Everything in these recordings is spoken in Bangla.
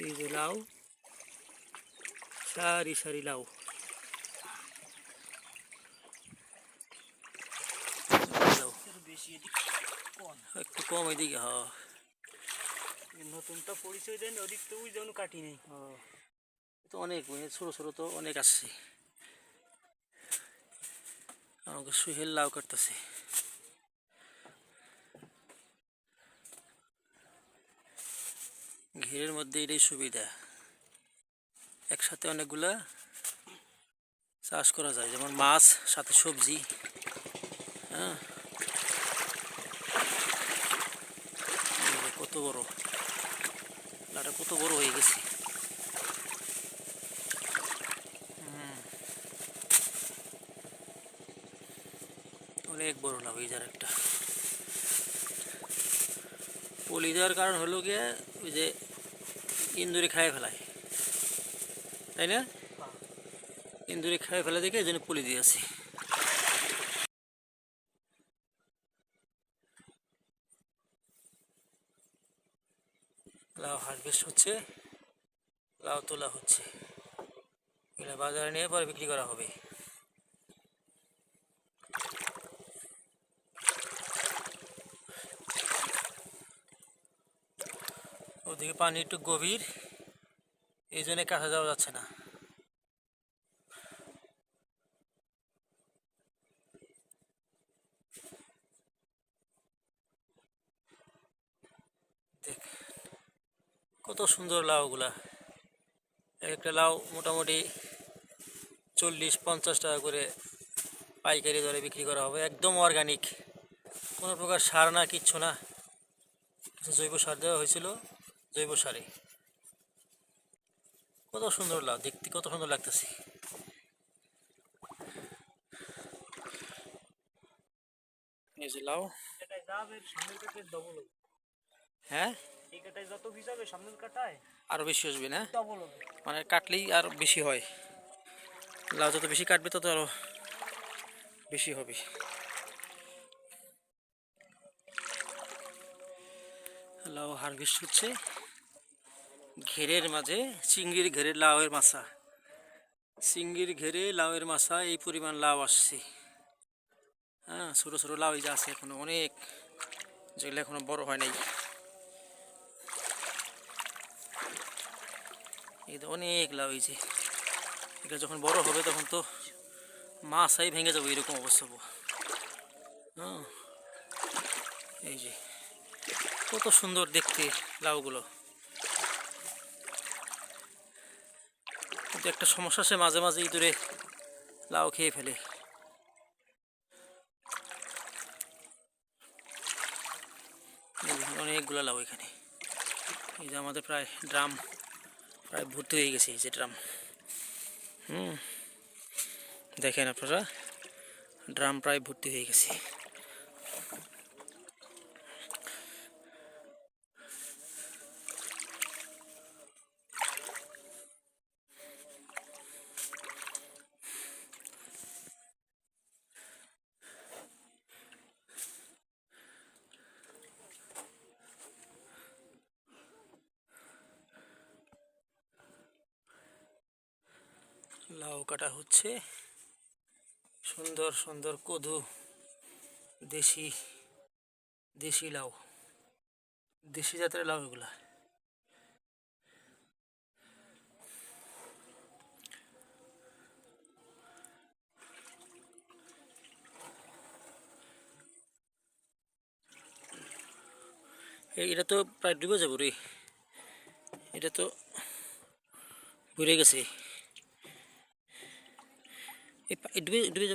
এই যে লাউ সারি সারি লাউ একটু কম এদিকে হ্যাঁ নতুনটা পরিচয় দেন ওদিক তো ওই যেমন কাটি নেই। তো অনেক মানে ছোটো ছোটো তো অনেক আসছে আমাকে সুহেল লাউ কাটতেছে। ঘেরের মধ্যে এটাই সুবিধা। একসাথে অনেকগুলা চাষ করা যায়, যেমন মাছ, সাথে সবজি হ্যাঁ? কত বড়। লাটা কত বড় হয়ে গেছে। অনেক বড় লাভ এই যার একটা। পলি দেওয়ার কারণ হলো গিয়ে ওই যে ইন্দুরে খায় ফেলায়। তাই না? ইন্দুরে খায় ফেলা দেখে এই পলি দিয়ে আছে লাউ হারভেস্ট হচ্ছে, লাউ তোলা হচ্ছে। এগুলো বাজারে নিয়ে পরে বিক্রি করা হবে। ওদিকে পানি একটু গভীর, এই জন্য কাছে যাওয়া যাচ্ছে না। কত সুন্দর লাউগুলা। এক একটা লাউ মোটামুটি চল্লিশ, পঞ্চাশ টাকা করে পাইকারি দরে বিক্রি করা হবে, একদম অর্গানিক কোনো প্রকার সার না, কিচ্ছু না। কিছু জৈব সার দেওয়া হয়েছিল। জৈব সারে কত সুন্দর লাউ দেখতে কত সুন্দর লাগতেছে। এই যে লাউ। হ্যাঁ? আরও বেশি আসবে না? মানে কাটলেই আর বেশি হয়। লাউ যত বেশি কাটবে তত আরও বেশি হবে। লাউ হারভেস্ট হচ্ছে। ঘেরের মাঝে চিংড়ির ঘেরে লাউয়ের মাছা। চিংড়ির ঘেরে লাউয়ের মাছা, এই পরিমাণ লাউ আসছে। হ্যাঁ ছোটো ছোটো লাউ যে আছে এখনও অনেক, যেগুলো এখনও বড় হয় নাই। এই অনেক লাউ যে। এটা যখন বড় হবে তখন তো মাছাই ভেঙে যাবে এরকম অবস্থা হ্যাঁ এই যে কত সুন্দর দেখতে লাউগুলো। কিন্তু একটা সমস্যা সে মাঝে মাঝে ইঁদুরে লাউ খেয়ে ফেলে। অনেকগুলো লাউ এখানে। এই যে আমাদের প্রায় ড্রাম, প্রায় ভর্তি হয়ে গেছে এই যে ড্রাম। হুম, দেখেন আপনারা, ড্রাম প্রায় ভর্তি হয়ে গেছে। লাউ কাটা হচ্ছে সুন্দর সুন্দর কদু দেশি দেশি লাউ, দেশি জাতের লাউ এগুলা। এটা তো প্রায় ডুবে যাব রে। এটা তো বুড়ে গেছে। এই পা- এই ডুবে ডুবে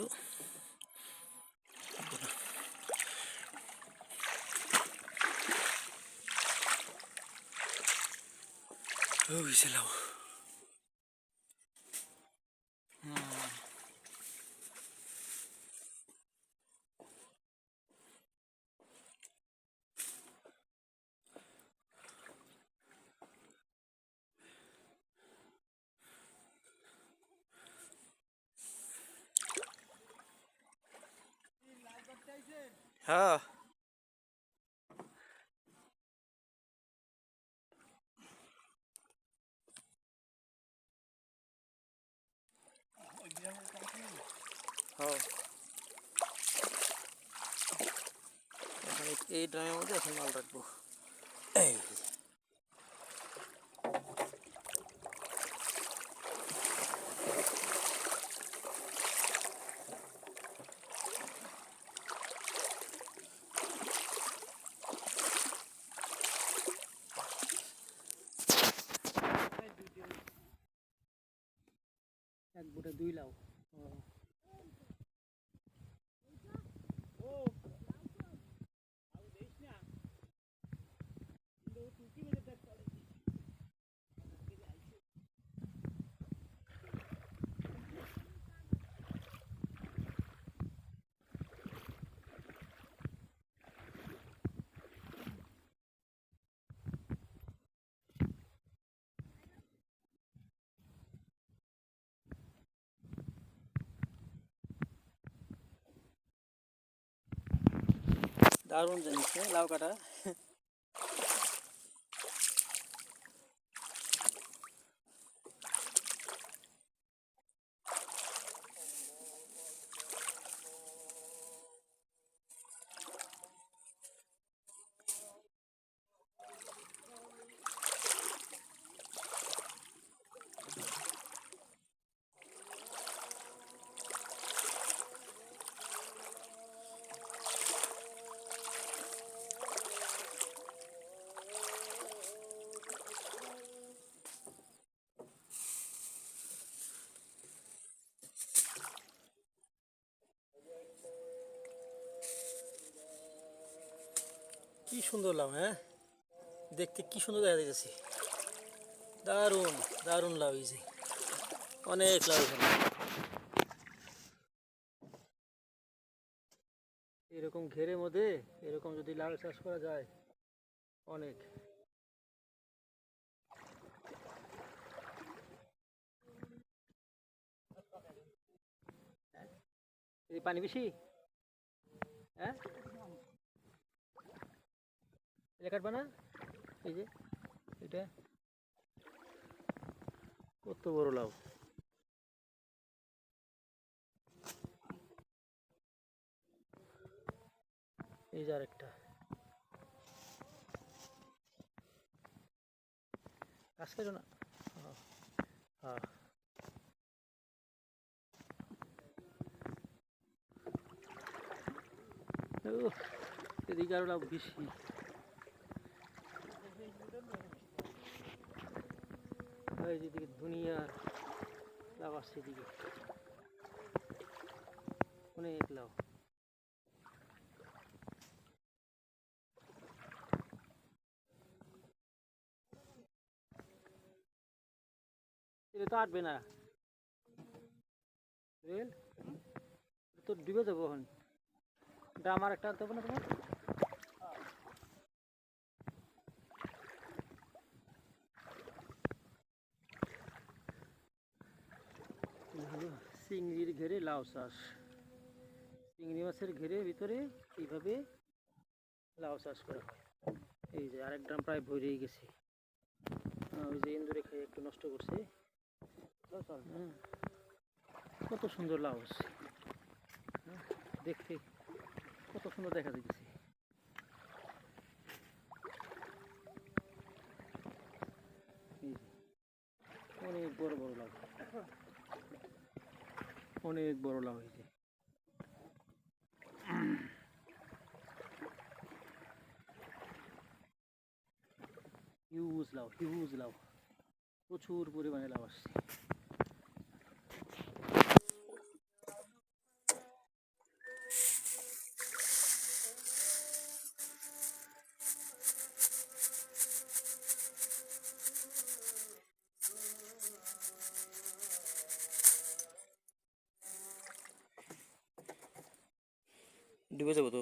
হ্যাঁ।, হ্যাঁ। এই ড্রামের মধ্যে এখন মাল রাখব। এই। দুই লাউ দারুণ জিনিস হ্যাঁ লাউ কাটা। সুন্দর লাভ হ্যাঁ? দেখতে কি সুন্দর দেখা যাচ্ছে দারুণ দারুণ লাভ এই অনেক লাভ এরকম ঘেরের মধ্যে, এরকম যদি লাউ চাষ করা যায়, অনেক। পানি বেশি? হ্যাঁ? না এই যে, এটা। কত বড় লাউ। এই যে আরেকটা। কাজ করো না। এদিকে আরও বেশি। এই যে এদিকে দুনিয়া লাভ এদিকে অনেক লাভ তো আটবে না। রেল? ডুবে যাব এখন। এটা আমার একটা আনতে হবে না তোমার এই হলো চিংড়ির ঘেরে লাউ চাষ। চিংড়ি মাছের ঘেরে ভিতরে এইভাবে লাউ চাষ করা হয়। এই যে আরেক ড্রাম প্রায় ভরেই গেছে। ওই যে ইন্দুরে খেয়ে একটু নষ্ট করছে। হুম। কত সুন্দর লাউ হ্যাঁ, দেখতে কত সুন্দর দেখা যাচ্ছে। অনেক বড় বড় লাউ। অনেক বড় লাউ হয়েছে। হিউজ লাউ হিউজ লাউ প্রচুর পরিমাণে লাউ আসছে। ডুবে যাব তো